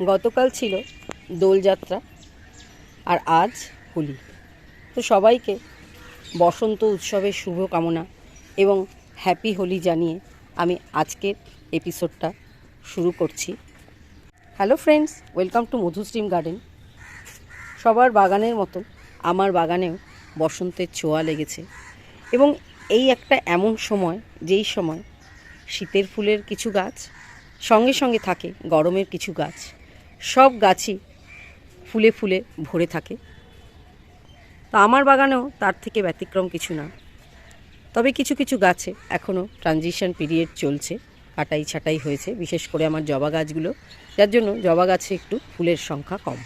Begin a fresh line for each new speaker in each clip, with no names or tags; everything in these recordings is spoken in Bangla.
গতকাল ছিল দোলযাত্রা আর আজ হোলি। তো সবাইকে বসন্ত উৎসবের শুভকামনা এবং হ্যাপি হোলি জানিয়ে আমি আজকের এপিসোডটা শুরু করছি। হ্যালো ফ্রেন্ডস ওয়েলকাম টু মধুস্ট্রিম গার্ডেন সবার বাগানের মতো আমার বাগানেও বসন্তের ছোঁয়া লেগেছে এবং এই একটা এমন সময়, যেই সময় শীতের ফুলের কিছু গাছ সঙ্গে সঙ্গে থাকে গরমের কিছু গাছ। সব গাছই ফুলে ফুলে ভরে থাকে। তো আমার বাগানেও তার থেকে ব্যতিক্রম কিছু না। তবে কিছু কিছু গাছে এখনও ট্রানজিশন পিরিয়ড চলছে, কাটাই ছাটাই হয়েছে, বিশেষ করে আমার জবা গাছগুলো, যার জন্য জবা গাছে একটু ফুলের সংখ্যা কম।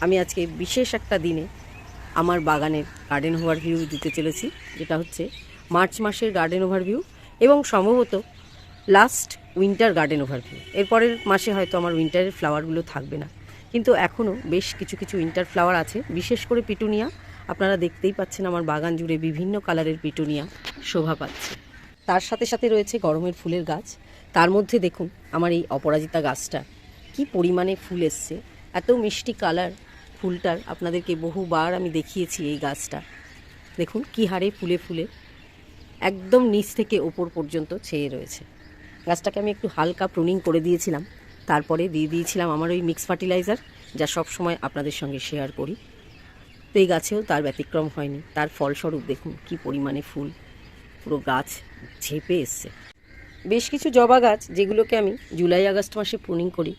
আমি আজকে বিশেষ একটা দিনে আমার বাগানের গার্ডেন ওভারভিউ দিতে চলেছি, যেটা হচ্ছে মার্চ মাসের গার্ডেন ওভারভিউ এবং সম্ভবত লাস্ট উইন্টার গার্ডেন ওভারভিউ এরপরের মাসে হয়তো আমার উইন্টারের ফ্লাওয়ারগুলো থাকবে না। কিন্তু এখনও বেশ কিছু কিছু উইন্টার ফ্লাওয়ার আছে, বিশেষ করে পিটুনিয়া। আপনারা দেখতেই পাচ্ছেন আমার বাগান জুড়ে বিভিন্ন কালারের পিটুনিয়া শোভা পাচ্ছে। তার সাথে সাথে রয়েছে গরমের ফুলের গাছ। তার মধ্যে দেখুন আমার এই অপরাজিতা গাছটা। কি পরিমাণে ফুল এসছে। এত মিষ্টি কালার ফুলটার আপনাদেরকে বহুবার আমি দেখিয়েছি এই গাছটা। দেখুন কি হারে ফুলে ফুলে, একদম নিচ থেকে ওপর পর্যন্ত ছেয়ে রয়েছে। গাছটাকে আমি একটু হালকা প্রুনিং করে দিয়েছিলাম। তারপরে দিয়ে দিয়েছিলাম আমার ওই মিক্স ফার্টিলাইজার যা সব সময় আপনাদের সঙ্গে শেয়ার করি। তো এই গাছেও তার ব্যতিক্রম হয়নি। তার ফলস্বরূপ দেখুন কি পরিমাণে ফুল। পুরো গাছ ঝেপে এসছে। বেশ কিছু জবা গাছ যেগুলোকে আমি জুলাই আগস্ট মাসে প্রুনিং করি,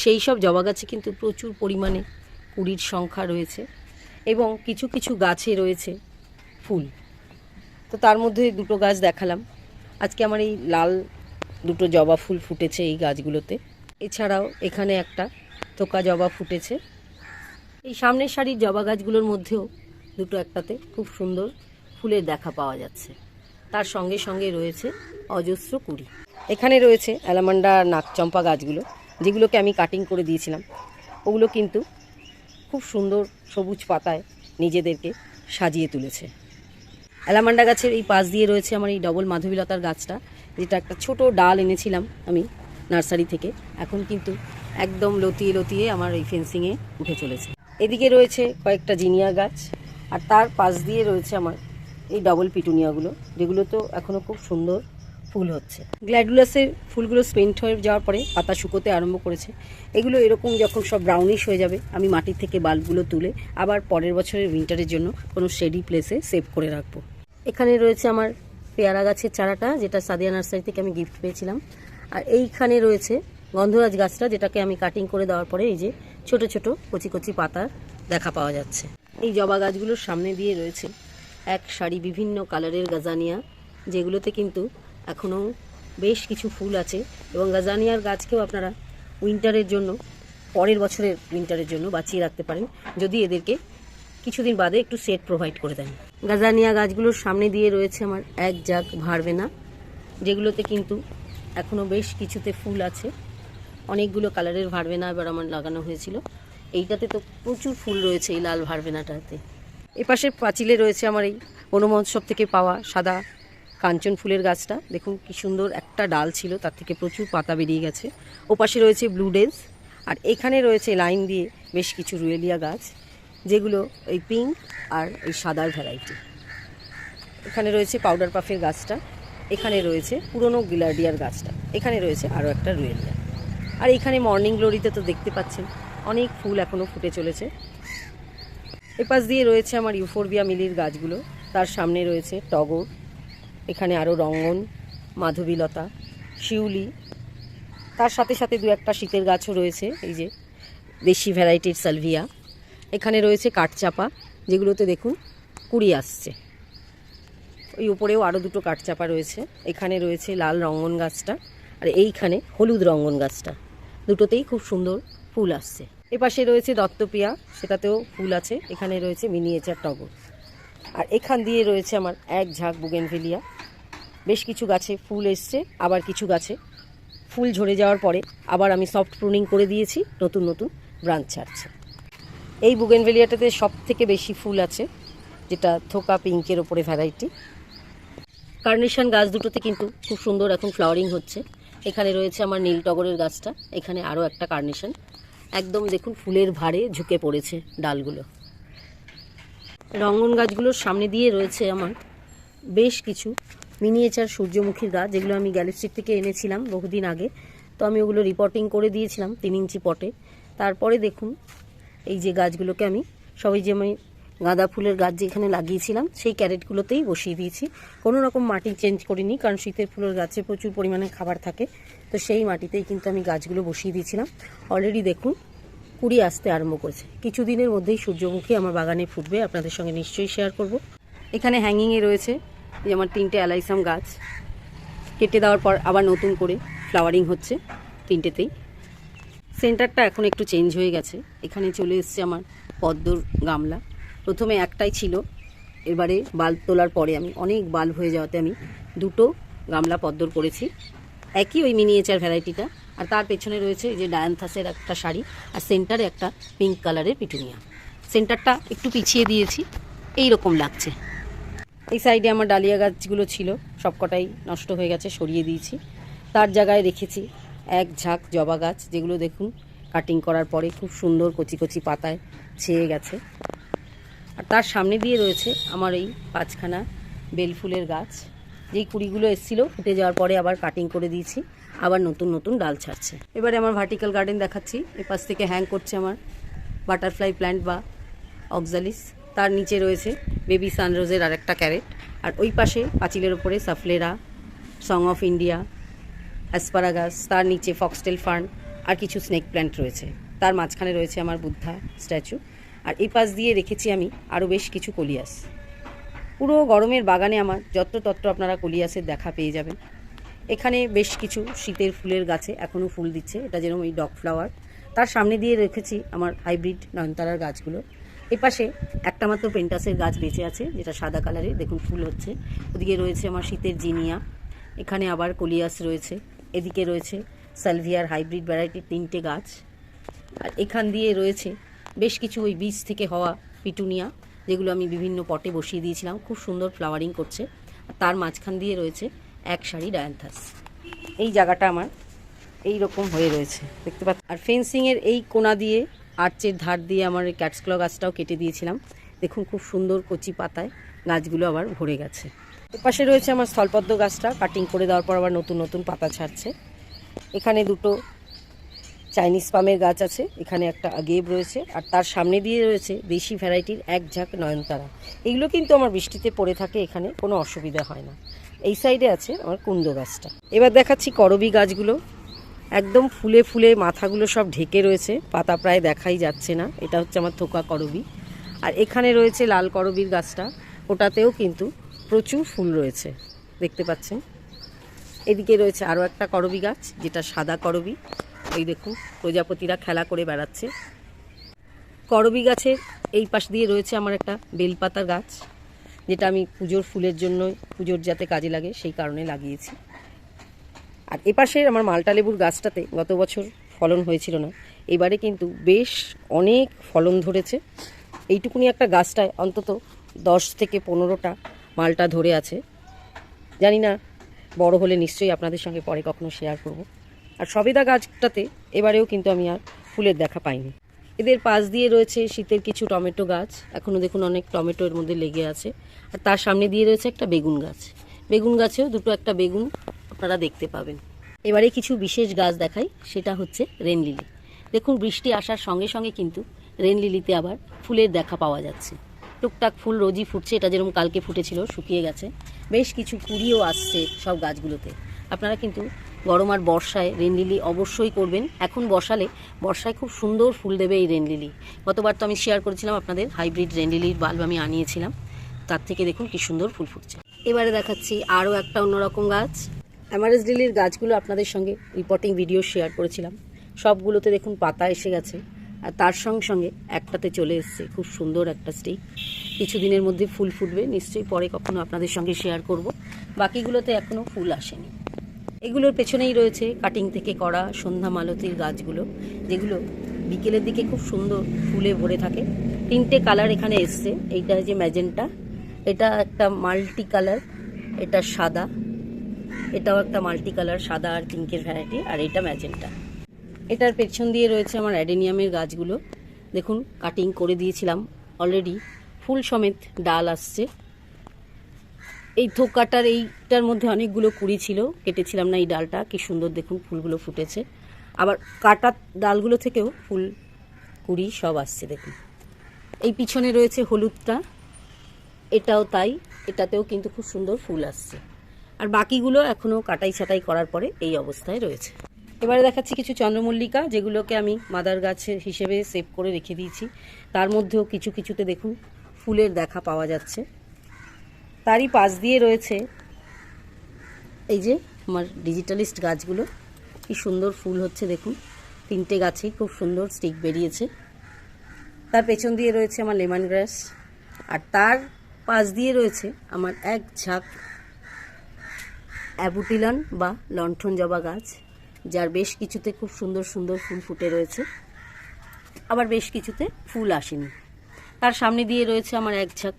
সেই সব জবা গাছে কিন্তু প্রচুর পরিমাণে কুড়ির সংখ্যা রয়েছে এবং কিছু কিছু গাছে রয়েছে ফুল। তো তার মধ্যে দুটো গাছ দেখালাম। আজকে আমার এই লাল দুটো জবা ফুল ফুটেছে এই গাছগুলোতে। এছাড়াও এখানে একটা থোকা জবা ফুটেছে। এই সামনের সারির জবা গাছগুলোর মধ্যেও দুটো একটাতে খুব সুন্দর ফুলের দেখা পাওয়া যাচ্ছে। তার সঙ্গে সঙ্গে রয়েছে অজস্র কুড়ি। এখানে রয়েছে অ্যালামান্ডা নাকচম্পা গাছগুলো, যেগুলোকে আমি কাটিং করে দিয়েছিলাম। ওগুলো কিন্তু খুব সুন্দর সবুজ পাতায় নিজেদেরকে সাজিয়ে তুলেছে। অ্যালামান্ডা গাছের এই পাশ দিয়ে রয়েছে আমার এই ডবল মাধবীলতার গাছটা। যেটা একটা ছোট ডাল এনেছিলাম আমি নার্সারি থেকে। এখন কিন্তু একদম লতিয়ে লতিয়ে আমার এই ফেন্সিংয়ে উঠে চলেছে। এদিকে রয়েছে কয়েকটা জিনিয়া গাছ, আর তার পাশ দিয়ে রয়েছে আমার এই ডবল পিটুনিয়াগুলো, যেগুলো তো এখনও খুব সুন্দর ফুল হচ্ছে। গ্ল্যাডুলাসের ফুলগুলো স্পেন্ট হয়ে যাওয়ার পরে পাতা শুকোতে আরম্ভ করেছে। এগুলো এরকম যখন সব ব্রাউনিশ হয়ে যাবে, আমি মাটির থেকে বাল্বগুলো তুলে আবার পরের বছরের উইন্টারের জন্য কোনো শেডি প্লেসে সেভ করে রাখব। এখানে রয়েছে আমার পেয়ারা গাছের চারাটা, যেটা সাদিয়া নার্সারি থেকে আমি গিফট পেয়েছিলাম। আর এইখানে রয়েছে গন্ধরাজ গাছটা, যেটাকে আমি কাটিং করে দেওয়ার পরে এই যে ছোট ছোট কচি কচি পাতার দেখা পাওয়া যাচ্ছে। এই জবা গাছগুলোর সামনে দিয়ে রয়েছে এক সারি বিভিন্ন কালারের গাজানিয়া, যেগুলোতে কিন্তু এখনও বেশ কিছু ফুল আছে। এবং গাজানিয়ার গাছকেও আপনারা উইন্টারের জন্য, পরের বছরের উইন্টারের জন্য বাঁচিয়ে রাখতে পারেন। যদি এদেরকে কিছুদিন বাদে একটু সেট প্রোভাইড করে দেন। গাজানিয়া গাছগুলোর সামনে দিয়ে রয়েছে আমার এক জাগ ভারবে না যেগুলোতে কিন্তু এখনও বেশ কিছুতে ফুল আছে। অনেকগুলো কালারের ভারবেনা এবার আমার লাগানো হয়েছিল। এইটাতে তো প্রচুর ফুল রয়েছে এই লাল ভারবেনাটাতে এপাশে পাঁচিলে রয়েছে আমার এই বনমহোৎসব থেকে পাওয়া সাদা কাঞ্চন ফুলের গাছটা। দেখুন কি সুন্দর একটা ডাল ছিল, তার থেকে প্রচুর পাতা বেরিয়ে গেছে। ওপাশে রয়েছে ব্লু ডেজ, আর এখানে রয়েছে লাইন দিয়ে বেশ কিছু রুয়েলিয়া গাছ। যেগুলো এই পিঙ্ক আর এই সাদার ভ্যারাইটি এখানে রয়েছে পাউডার পাফের গাছটা, এখানে রয়েছে পুরনো গিলার্ডিয়ার গাছটা, এখানে রয়েছে আরও একটা রুয়েলিয়া আর এখানে মর্নিং গ্লোরিতে তো দেখতে পাচ্ছেন, অনেক ফুল এখনও ফুটে চলেছে। এপাশ দিয়ে রয়েছে আমার ইউফোরবিয়া মিলির গাছগুলো, তার সামনে রয়েছে টগর, এখানে আরও রঙ্গন, মাধবীলতা, শিউলি। তার সাথে সাথে দু একটা শীতের গাছও রয়েছে, এই যে দেশি ভ্যারাইটির সালভিয়া এখানে রয়েছে কাঠচাপা, যেগুলোতে দেখুন কুড়ি আসছে। ওই উপরেও আরও দুটো কাঠচাপা রয়েছে। এখানে রয়েছে লাল রঙ্গন গাছটা আর এইখানে হলুদ রঙ্গন গাছটা। দুটোতেই খুব সুন্দর ফুল আসছে। এপাশে রয়েছে দত্তপিয়া, সেটাতেও ফুল আছে। এখানে রয়েছে মিনিয়েচার টগর। আর এখান দিয়ে রয়েছে আমার এক ঝাঁক বুগেনভেলিয়া। বেশ কিছু গাছে ফুল এসছে, আবার কিছু গাছে ফুল ঝরে যাওয়ার পরে আবার আমি সফট প্রুনিং করে দিয়েছি, নতুন নতুন ব্রাঞ্চ ছাড়ছে। এই বুগেনভেলিয়াটাতে সব থেকে বেশি ফুল আছে, যেটা থোকা পিঙ্কের ওপরে ভ্যারাইটি কার্নেশন গাছ দুটোতে কিন্তু খুব সুন্দর এখন ফ্লাওয়ারিং হচ্ছে। এখানে রয়েছে আমার নীল টগরের গাছটা, এখানে আরও একটা কার্নেশন একদম দেখুন ফুলের ভারে ঝুঁকে পড়েছে ডালগুলো। রঙ্গন গাছগুলোর সামনে দিয়ে রয়েছে আমার বেশ কিছু মিনিয়েচার সূর্যমুখীর গাছ, যেগুলো আমি গ্যালিস্ট্রিক থেকে এনেছিলাম বহুদিন আগে। তো আমি ওগুলো রিপোর্টিং করে দিয়েছিলাম তিন ইঞ্চি পটে। তারপরে দেখুন এই যে গাছগুলোকে আমি সবাই যে আমি গাঁদা ফুলের গাছ যেখানে লাগিয়েছিলাম, সেই ক্যারেটগুলোতেই বসিয়ে দিয়েছি। কোনো রকম মাটি চেঞ্জ করিনি, কারণ শীতের ফুলের গাছে প্রচুর পরিমাণে খাবার থাকে। তো সেই মাটিতেই কিন্তু আমি গাছগুলো বসিয়ে দিয়েছিলাম। অলরেডি দেখুন, কুড়ি আসতে আরম্ভ করেছে। কিছুদিনের মধ্যেই সূর্যমুখী আমার বাগানে ফুটবে, আপনাদের সঙ্গে নিশ্চয়ই শেয়ার করব। এখানে হ্যাঙ্গিংয়ে রয়েছে যে আমার তিনটে অ্যালাইসাম গাছ। কেটে দেওয়ার পর আবার নতুন করে ফ্লাওয়ারিং হচ্ছে তিনটেতেই। সেন্টারটা এখন একটু চেঞ্জ হয়ে গেছে। এখানে চলে এসছে আমার পদ্মর গামলা। প্রথমে একটাই ছিল, এবারে বাল্ব তোলার পরে আমি, অনেক বাল্ব হয়ে যাওয়াতে আমি দুটো গামলা পদ্মর করেছি। একই ওই মিনিয়েচার ভ্যারাইটিটা আর তার পেছনে রয়েছে যে ডায়ান্থাসের একটা শাড়ি আর সেন্টারে একটা পিঙ্ক কালারের পিটুনিয়া। সেন্টারটা একটু পিছিয়ে দিয়েছি এই রকম লাগছে। এই সাইডে আমার ডালিয়া গাছগুলো ছিল, সবকটাই নষ্ট হয়ে গেছে, সরিয়ে দিয়েছি। তার জায়গায় রেখেছি এক ঝাঁক জবা গাছ, যেগুলো দেখুন কাটিং করার পরে খুব সুন্দর কচি কচি পাতায় ছেয়ে গেছে। আর তার সামনে দিয়ে রয়েছে আমার এই পাঁচখানা বেলফুলের গাছ। যেই কুড়িগুলো এসেছিল, ফুটে যাওয়ার পরে আবার কাটিং করে দিয়েছি, আবার নতুন নতুন ডাল ছাড়ছে। এবারে আমার ভার্টিক্যাল গার্ডেন দেখাচ্ছি, এ পাশ থেকে হ্যাং করছে আমার বাটারফ্লাই প্ল্যান্ট বা অক্সালিস তার নিচে রয়েছে বেবি সানরোজের আরেকটা ক্যারেট আর ওই পাশে পাঁচিলের ওপরে schefflera song of India asparagus তার নিচে ফক্সটেল ফার্ন আর কিছু স্নেক প্ল্যান্ট রয়েছে। তার মাঝখানে রয়েছে আমার বুদ্ধা স্ট্যাচু আর এই পাশ দিয়ে রেখেছি আমি আরও বেশ কিছু কলিয়াস। পুরো গরমের বাগানে আমার যত্রতত্র আপনারা কলিয়াসের দেখা পেয়ে যাবেন। এখানে বেশ কিছু শীতের ফুলের গাছে এখনও ফুল দিচ্ছে। এটা যেরকম এই ডগ ফ্লাওয়ার তার সামনে দিয়ে রেখেছি আমার হাইব্রিড নয়নতারার গাছগুলো। এপাশে একটা মাত্র পেন্টাসের গাছ বেঁচে আছে, যেটা সাদা কালারের দেখুন, ফুল হচ্ছে। ওদিকে রয়েছে আমার শীতের জিনিয়া। এখানে আবার কলিয়াস রয়েছে। এদিকে রয়েছে সালভিয়ার হাইব্রিড ভ্যারাইটির তিনটে গাছ। আর এখান দিয়ে রয়েছে বেশ কিছু ওই বীজ থেকে হওয়া পিটুনিয়া, যেগুলো আমি বিভিন্ন পটে বসিয়ে দিয়েছিলাম। খুব সুন্দর ফ্লাওয়ারিং করছে। তার মাঝখান দিয়ে রয়েছে এক সারি ডায়ান্থাস। এই জায়গাটা আমার এই রকম হয়ে রয়েছে, দেখতে পাচ্ছি। আর ফেন্সিংয়ের এই কোনা দিয়ে, আর্চের ধার দিয়ে আমার ক্যাটসক্ল গাছটাও কেটে দিয়েছিলাম। দেখুন, খুব সুন্দর কচি পাতায় গাছগুলো আবার ভরে গেছে। এপাশে রয়েছে আমার স্থলপদ্ম গাছটা কাটিং করে দেওয়ার পর আবার নতুন নতুন পাতা ছাড়ছে। এখানে দুটো চাইনিজ পামের গাছ আছে, এখানে একটা আগেব রয়েছে, আর তার সামনে দিয়ে রয়েছে দেশি ভ্যারাইটির এক ঝাঁক নয়নতারা। এগুলো কিন্তু আমার বৃষ্টিতে পড়ে থাকে এখানে, কোনো অসুবিধা হয় না। এই সাইডে আছে আমার কুন্দ গাছটা। এবার দেখাচ্ছি করবি গাছগুলো। একদম ফুলে ফুলে মাথাগুলো সব ঢেকে রয়েছে, পাতা প্রায় দেখাই যাচ্ছে না। এটা হচ্ছে আমার থোকা করবি। আর এখানে রয়েছে লাল করবির গাছটা, ওটাতেও কিন্তু প্রচুর ফুল রয়েছে, দেখতে পাচ্ছেন। এদিকে রয়েছে আরও একটা করবি গাছ, যেটা সাদা করবি। এই দেখুন, প্রজাপতিরা খেলা করে বেড়াচ্ছে। করবি গাছের এই পাশ দিয়ে রয়েছে আমার একটা বেলপাতা গাছ, যেটা আমি পুজোর ফুলের জন্য পুজোর যাতে কাজে লাগে, সেই কারণে লাগিয়েছি। আর এপাশের আমার মালটা লেবুর গাছটাতে গত বছর ফলন হয়েছিল না, এবারে কিন্তু বেশ অনেক ফলন ধরেছে। এইটুকুনি একটা গাছটায় অন্তত দশ থেকে পনেরোটা মালটা ধরে আছে। জানি না, বড় হলে নিশ্চয়ই আপনাদের সঙ্গে পরে কখনো শেয়ার করব। আর সবেদা গাছটাতে এবারেও কিন্তু আমি আর ফুলের দেখা পাইনি। এদের পাশ দিয়ে রয়েছে শীতের কিছু টমেটো গাছ। এখনও দেখুন অনেক টমেটো এর মধ্যে লেগে আছে। আর তার সামনে দিয়ে রয়েছে একটা বেগুন গাছ। বেগুন গাছেও দুটো একটা বেগুন আপনারা দেখতে পাবেন। এবারে কিছু বিশেষ গাছ দেখাই, সেটা হচ্ছে রেন লিলি দেখুন, বৃষ্টি আসার সঙ্গে সঙ্গে কিন্তু রেন লিলিতে আবার ফুলের দেখা পাওয়া যাচ্ছে। টুকটাক ফুল রোজই ফুটছে, এটা যেরকম কালকে ফুটেছিল, শুকিয়ে গেছে। বেশ কিছু কুড়িও আসছে সব গাছগুলোতে। আপনারা কিন্তু গরম আর বর্ষায় রেন লিলি অবশ্যই করবেন। এখন বসালে, বর্ষায় খুব সুন্দর ফুল দেবে এই রেন লিলি গতবার তো আমি শেয়ার করেছিলাম আপনাদের হাইব্রিড রেন লিলির বাল্ব আমি আনিয়েছিলাম। তার থেকে দেখুন কি সুন্দর ফুল ফুটছে। এবারে দেখাচ্ছি আরও একটা অন্যরকম গাছ। অ্যামারেজ লিলির গাছগুলো আপনাদের সঙ্গে রিপোর্টিং ভিডিও শেয়ার করেছিলাম। সবগুলোতে দেখুন পাতা এসে গেছে। আর তার সঙ্গে সঙ্গে একটাতে চলে এসছে। খুব সুন্দর একটা স্টিক। কিছুদিনের মধ্যে ফুল ফুটবে, নিশ্চয়ই পরে কখনো আপনাদের সঙ্গে শেয়ার করব। বাকিগুলোতে এখনও ফুল আসেনি। এগুলোর পেছনেই রয়েছে কাটিং থেকে করা সন্ধ্যা মালতির গাছগুলো, যেগুলো বিকেলের দিকে খুব সুন্দর ফুলে ভরে থাকে। তিনটে কালার এখানে এসছে। এইটা যে ম্যাজেন্টা এটা একটা মাল্টি কালার এটা সাদা, এটাও একটা মাল্টি কালার সাদা আর পিঙ্কের ভ্যারাইটি আর এটা ম্যাজেন্টা এটার পেছন দিয়ে রয়েছে আমার অ্যাডেনিয়ামের গাছগুলো। দেখুন কাটিং করে দিয়েছিলাম। অলরেডি ফুল সমেত ডাল আসছে। এই থোকাটার, এইটার মধ্যে অনেকগুলো কুড়ি ছিল। কেটেছিলাম না এই ডালটা। কি সুন্দর দেখুন, ফুলগুলো ফুটেছে। আবার কাটা ডালগুলো থেকেও ফুল কুড়ি সব আসছে, দেখুন। এই পিছনে রয়েছে হলুদটা। এটাও তাই। এটাতেও কিন্তু খুব সুন্দর ফুল আসছে। আর বাকিগুলো এখনও কাটাই ছাটাই করার পরে এই অবস্থায় রয়েছে। এবারে দেখাচ্ছি কিছু চন্দ্রমল্লিকা, যেগুলোকে আমি মাদার গাছের হিসেবে সেভ করে রেখে দিয়েছি। তার মধ্যেও কিছু কিছুতে দেখুন, ফুলের দেখা পাওয়া যাচ্ছে। তারই পাশ দিয়ে রয়েছে এই যে আমার ডিজিটালিস্ট গাছগুলো। কি সুন্দর ফুল হচ্ছে, দেখুন। তিনটে গাছেই খুব সুন্দর স্টিক বেরিয়েছে। তার পেছন দিয়ে রয়েছে আমার লেমন গ্রাস। আর তার পাশ দিয়ে রয়েছে আমার এক ঝাঁক অ্যাবুটিলন বা লণ্ঠন জবা গাছ। যার বেশ কিছুতে খুব সুন্দর সুন্দর ফুল ফুটে রয়েছে। আবার বেশ কিছুতে ফুল আসেনি। তার সামনে দিয়ে রয়েছে আমার এক ঝাঁক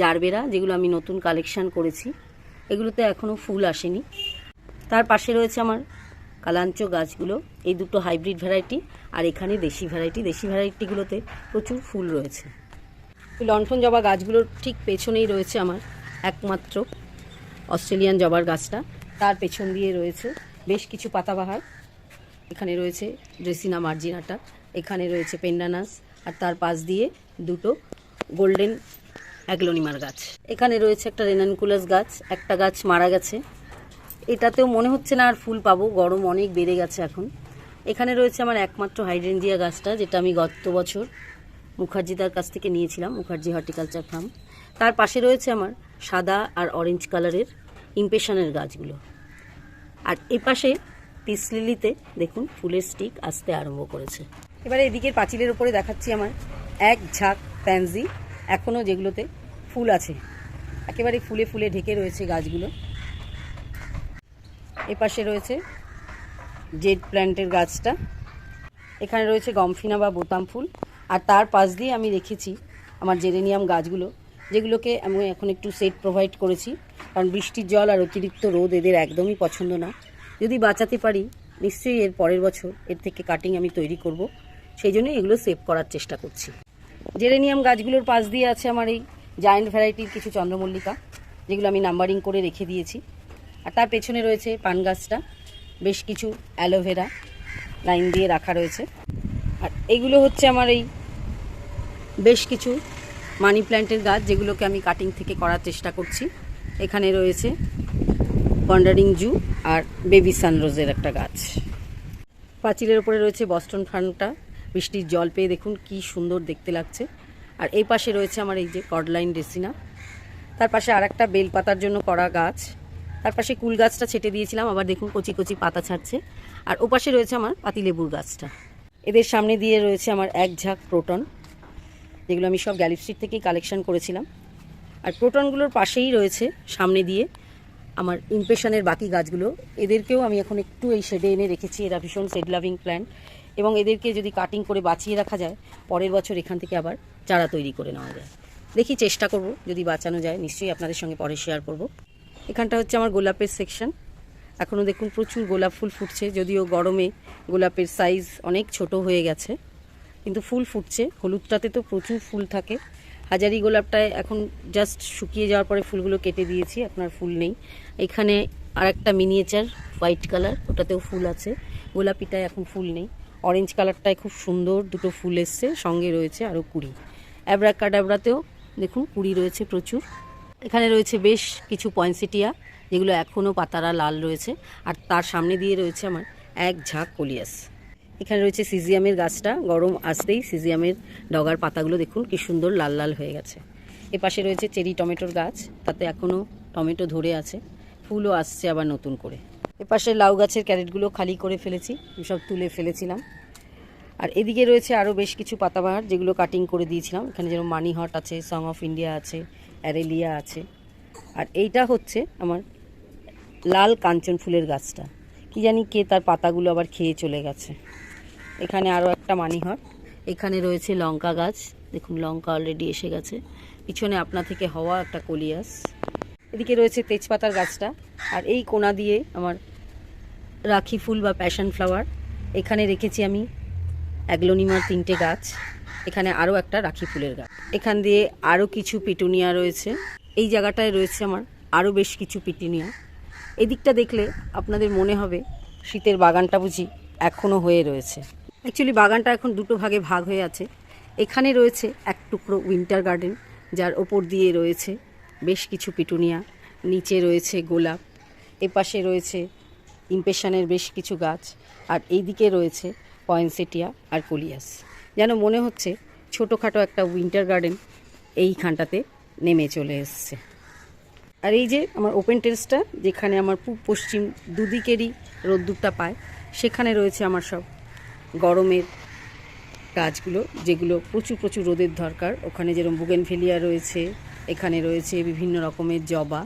জারবেরা, যেগুলো আমি নতুন কালেকশান করেছি। এগুলোতে এখনও ফুল আসেনি। তার পাশে রয়েছে আমার কালাঞ্চ গাছগুলো। এই দুটো হাইব্রিড ভ্যারাইটি আর এখানে দেশি ভ্যারাইটি। দেশি ভ্যারাইটিগুলোতে প্রচুর ফুল রয়েছে। লণ্ঠন জবা গাছগুলোর ঠিক পেছনেই রয়েছে আমার একমাত্র অস্ট্রেলিয়ান জবার গাছটা। তার পেছন দিয়ে রয়েছে বেশ কিছু পাতাবাহার এখানে রয়েছে ড্রেসিনা মার্জিনাটা এখানে রয়েছে পেন্ডানাস, আর তার পাশ দিয়ে দুটো গোল্ডেন অ্যাগলোনিমার গাছ। এখানে রয়েছে একটা রেনানকুলাস গাছ, একটা গাছ মারা গেছে। এটাতেও মনে হচ্ছে না আর ফুল পাবো, গরম অনেক বেড়ে গেছে এখন। এখানে রয়েছে আমার একমাত্র হাইড্রেনজিয়া গাছটা, যেটা আমি গত বছর মুখার্জিদার কাছ থেকে নিয়েছিলাম, মুখার্জি হর্টিকালচার ফার্ম। তার পাশে রয়েছে আমার সাদা আর অরেঞ্জ কালারের ইমপেশনের গাছগুলো। আর এ পাশে পিস লিলিতে দেখুন ফুলের স্টিক আসতে আরম্ভ করেছে। এবারে এদিকের পাঁচিলের উপরে দেখাচ্ছি আমার এক ঝাঁক প্যানজি এখনও যেগুলোতে ফুল আছে। একেবারে ফুলে ফুলে ঢেকে রয়েছে গাছগুলো। এ পাশে রয়েছে জেড প্ল্যান্টের গাছটা। এখানে রয়েছে গমফিনা বা বোতাম ফুল। আর তার পাশ দিয়ে আমি রেখেছি আমার জেরেনিয়াম গাছগুলো, যেগুলোকে আমি এখন একটু সেট প্রোভাইড করেছি। কারণ বৃষ্টির জল আর অতিরিক্ত রোদ এদের একদমই পছন্দ না। যদি বাঁচাতে পারি, নিশ্চয়ই এর পরের বছর এর থেকে কাটিং আমি তৈরি করব। সেই জন্যই এগুলো সেভ করার চেষ্টা করছি। জেরেনিয়াম গাছগুলোর পাশ দিয়ে আছে আমার এই জায়েন্ট ভ্যারাইটির কিছু চন্দ্রমল্লিকা, যেগুলো আমি নাম্বারিং করে রেখে দিয়েছি। আর তার পেছনে রয়েছে পান গাছটা, বেশ কিছু অ্যালোভেরা লাইন দিয়ে রাখা রয়েছে। আর এগুলো হচ্ছে আমার এই বেশ কিছু মানি প্ল্যান্টের গাছ, যেগুলোকে আমি কাটিং থেকে করার চেষ্টা করছি। এখানে রয়েছে ওয়ান্ডারিং জু আর বেবি সানরোজের একটা গাছ। পাঁচিলের উপরে রয়েছে বস্টন ফার্মটা। বৃষ্টির জল পেয়ে দেখুন কি সুন্দর দেখতে লাগছে। আর এই পাশে রয়েছে আমার এই যে কডলাইন ডেসিনা তার পাশে আর একটা বেলপাতার জন্য করা গাছ। তার পাশে কুল গাছটা ছেটে দিয়েছিলাম, আবার দেখুন কচি কচি পাতা ছাড়ছে। আর ওপাশে রয়েছে আমার পাতিলেবুর গাছটা। এদের সামনে দিয়ে রয়েছে আমার এক ঝাঁক প্রোটন, যেগুলো আমি সব গ্যালি স্ট্রিট থেকেই কালেকশন করেছিলাম। আর প্রোটনগুলোর পাশেই রয়েছে, সামনে দিয়ে। আমার ইমপ্রেশনের বাকি গাছগুলো। এদেরকেও আমি এখন একটু এই শেডে এনে রেখেছি, এরা ভীষণ শেড লাভিং প্ল্যান্ট এবং এদেরকে যদি কাটিং করে বাঁচিয়ে রাখা যায়, পরের বছর এখান থেকে আবার চারা তৈরি করে নেওয়া যায়। দেখি চেষ্টা করব, যদি বাঁচানো যায়, নিশ্চয়ই আপনাদের সঙ্গে পরে শেয়ার করব। এখানটা হচ্ছে আমার গোলাপের সেকশন এখনও দেখুন প্রচুর গোলাপ ফুল ফুটছে, যদিও গরমে গোলাপের সাইজ অনেক ছোট হয়ে গেছে। কিন্তু ফুল ফুটছে, হলুদটাতে তো প্রচুর ফুল থাকে। হাজারি গোলাপটায় এখন জাস্ট শুকিয়ে যাওয়ার পরে ফুলগুলো কেটে দিয়েছি, আপনার ফুল নেই। এখানে আর একটা মিনিয়েচার হোয়াইট কালার ওটাতেও ফুল আছে। গোলাপিটায় এখন ফুল নেই। অরেঞ্জ কালারটায় খুব সুন্দর দুটো ফুল এসছে, সঙ্গে রয়েছে আরও কুড়ি। অ্যাবরা কাডাবরাতেও দেখুন কুড়ি রয়েছে প্রচুর। এখানে রয়েছে বেশ কিছু পয়েন্সিটিয়া যেগুলো এখনও পাতারা লাল রয়েছে। আর তার সামনে দিয়ে রয়েছে আমার এক ঝাঁক কলিয়াস। এখানে রয়েছে সিজিয়ামের গাছটা, গরম আসতেই সিজিয়ামের ডগার পাতাগুলো দেখুন, কি সুন্দর লাল লাল হয়ে গেছে। এপাশে রয়েছে চেরি টমেটোর গাছ, তাতে এখনও টমেটো ধরে আছে, ফুলও আসছে আবার নতুন করে। এপাশে লাউ গাছের ক্যারেটগুলো খালি করে ফেলেছি সব তুলে ফেলেছিলাম। আর এদিকে রয়েছে আরও বেশ কিছু পাতাবাহার, যেগুলো কাটিং করে দিয়েছিলাম। এখানে যেরকম মানি হট আছে, সং অফ ইন্ডিয়া আছে, অ্যারেলিয়া আছে। আর এইটা হচ্ছে আমার লাল কাঞ্চন ফুলের গাছটা। কি জানি কে তার পাতাগুলো আবার খেয়ে চলে গেছে। এখানে আরও একটা মানি হট এখানে রয়েছে লঙ্কা গাছ। দেখুন, লঙ্কা অলরেডি এসে গেছে। পিছনে আপনা থেকে হওয়া একটা কলিয়াস। এদিকে রয়েছে তেজপাতার গাছটা। আর এই কোনা দিয়ে আমার রাখি ফুল বা প্যাশন ফ্লাওয়ার এখানে রেখেছি আমি অ্যাগ্লোনিমার তিনটে গাছ। এখানে আরও একটা রাখি ফুলের গাছ। এখান দিয়ে আরও কিছু পিটুনিয়া রয়েছে। এই জায়গাটায় রয়েছে আমার আরও বেশ কিছু পিটুনিয়া। এদিকটা দেখলে আপনাদের মনে হবে শীতের বাগানটা বুঝি এখনও হয়ে রয়েছে। অ্যাকচুয়ালি বাগানটা এখন দুটো ভাগে ভাগ হয়ে আছে। এখানে রয়েছে এক টুকরো উইন্টার গার্ডেন যার ওপর দিয়ে রয়েছে বেশ কিছু পিটুনিয়া। নিচে রয়েছে গোলাপ। এপাশে রয়েছে ইম্পেশনের বেশ কিছু গাছ। আর এইদিকে রয়েছে পয়েন্সেটিয়া আর কোলিয়াস যেন মনে হচ্ছে ছোটোখাটো একটা উইন্টার গার্ডেন এইখানটাতে নেমে চলে এসছে। আর এই যে আমার ওপেন টেরেসটা যেখানে আমার পূব পশ্চিম দুদিকেরই রোদ্দুরটা পায়, সেখানে রয়েছে আমার সব গরমের গাছগুলো, যেগুলো প্রচুর প্রচুর রোদের দরকার। ওখানে যেরকম বুগেনভেলিয়া রয়েছে, এখানে রয়েছে বিভিন্ন রকমের জবা।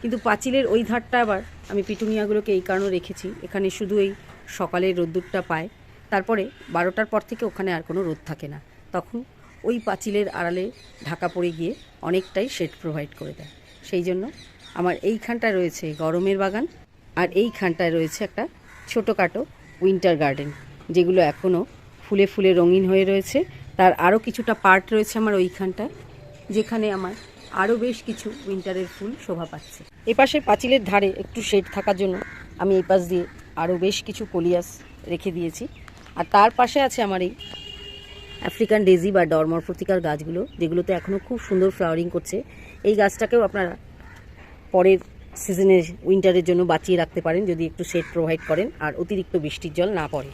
কিন্তু পাঁচিলের ওই ধারটা আবার আমি পিটুনিয়াগুলোকে এই কারণে রেখেছি। এখানে শুধু এই সকালের রোদ্দুরটা পায়। তারপরে বারোটার পর থেকে ওখানে আর কোনো রোদ থাকে না। তখন ওই পাঁচিলের আড়ালে ঢাকা পড়ে গিয়ে অনেকটাই শেড প্রোভাইড করে দেয়। সেই জন্য আমার এইখানটায় রয়েছে গরমের বাগান, আর এইখানটায় রয়েছে একটা ছোটোখাটো উইন্টার গার্ডেন যেগুলো এখনও ফুলে ফুলে রঙিন হয়ে রয়েছে। তার আরও কিছুটা পার্ট রয়েছে আমার ওইখানটায়, যেখানে আমার আরও বেশ কিছু উইন্টারের ফুল শোভা পাচ্ছে। এপাশে পাঁচিলের ধারে একটু শেড থাকার জন্য আমি এই পাশ দিয়ে আরও বেশ কিছু কলিয়াস রেখে দিয়েছি। আর তার পাশে আছে আমার এই আফ্রিকান ডেজি বা ডরমরফতিকার গাছগুলো, যেগুলোতে এখনও খুব সুন্দর ফ্লাওয়ারিং করছে। এই গাছটাকেও আপনারা পরের সিজনে উইন্টারের জন্য বাঁচিয়ে রাখতে পারেন, যদি একটু শেড প্রোভাইড করেন, আর অতিরিক্ত বৃষ্টির জল না পড়ে।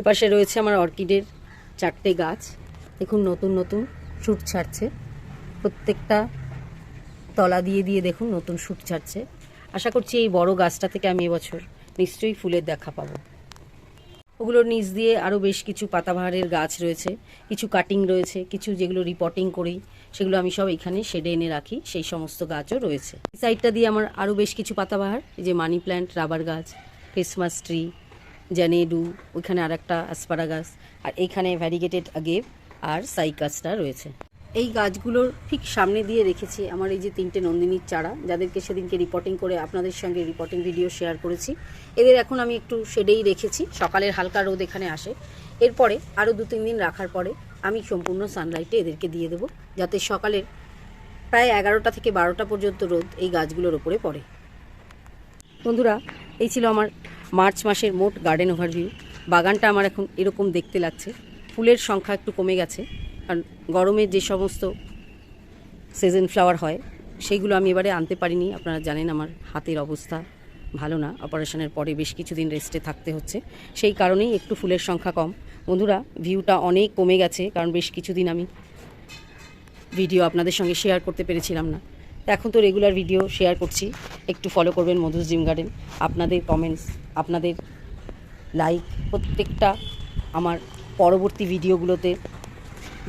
এপাশে রয়েছে আমার অর্কিডের চারটে গাছ। দেখুন, নতুন নতুন শুট ছাড়ছে। প্রত্যেকটা তলা দিয়ে দিয়ে দেখুন, নতুন শুট ছাড়ছে। আশা করছি এই বড় গাছটা থেকে আমি এবছর নিশ্চয়ই ফুলের দেখা পাবো। ওগুলোর নিচ দিয়ে আরও বেশ কিছু পাতাবাহারের গাছ রয়েছে, কিছু কাটিং রয়েছে, কিছু যেগুলো রিপোর্টিং করি, সেগুলো আমি সব এখানে শেডে এনে রাখি, সেই সমস্ত গাছও রয়েছে। সাইডটা দিয়ে আমার আরও বেশ কিছু পাতাবাহার, এই যে মানি প্ল্যান্ট রাবার গাছ ক্রিসমাস ট্রি জানেডু, ওইখানে আর একটা অ্যাসপারাগাস, আর এইখানে ভ্যারিগেটেড আগেভ আর সাইকাসটা রয়েছে। এই গাছগুলোর ঠিক সামনে দিয়ে রেখেছি আমার এই যে তিনটে নন্দিনীর চারা, যাদেরকে সেদিনকে রিপোর্টিং করে আপনাদের সঙ্গে রিপোর্টিং ভিডিও শেয়ার করেছি। এদের এখন আমি একটু শেডেই রেখেছি, সকালের হালকা রোদ এখানে আসে। এরপরে আরও দু, তিন দিন রাখার পরে আমি সম্পূর্ণ সানলাইটে এদেরকে দিয়ে দেবো, যাতে সকালের প্রায় এগারোটা থেকে বারোটা পর্যন্ত রোদ এই গাছগুলোর ওপরে পড়ে। বন্ধুরা, এই ছিল আমার মার্চ মাসের মোট গার্ডেন ওভারভিউ বাগানটা আমার এখন এরকম দেখতে লাগছে। ফুলের সংখ্যা একটু কমে গেছে। কারণ গরমে যে সমস্ত সিজন ফ্লাওয়ার হয়, সেইগুলো আমি এবারে আনতে পারিনি। আপনারা জানেন আমার হাতের অবস্থা ভালো না। অপারেশনের পরে বেশ কিছুদিন রেস্টে থাকতে হচ্ছে। সেই কারণেই একটু ফুলের সংখ্যা কম। বন্ধুরা ভিউটা অনেক কমে গেছে। কারণ বেশ কিছুদিন আমি ভিডিও আপনাদের সঙ্গে শেয়ার করতে পেরেছিলাম না। এখন তো রেগুলার ভিডিও শেয়ার করছি। একটু ফলো করবেন মধুস জিম গার্ডেন আপনাদের কমেন্টস আপনাদের লাইক প্রত্যেকটা আমার পরবর্তী ভিডিওগুলোতে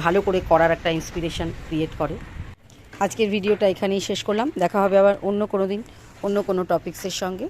ভালো করে করার একটা ইন্সপিরেশান ক্রিয়েট করে। আজকের ভিডিওটা এখানেই শেষ করলাম। দেখা হবে আবার অন্য কোনো দিন, অন্য কোনো টপিক্সের সঙ্গে।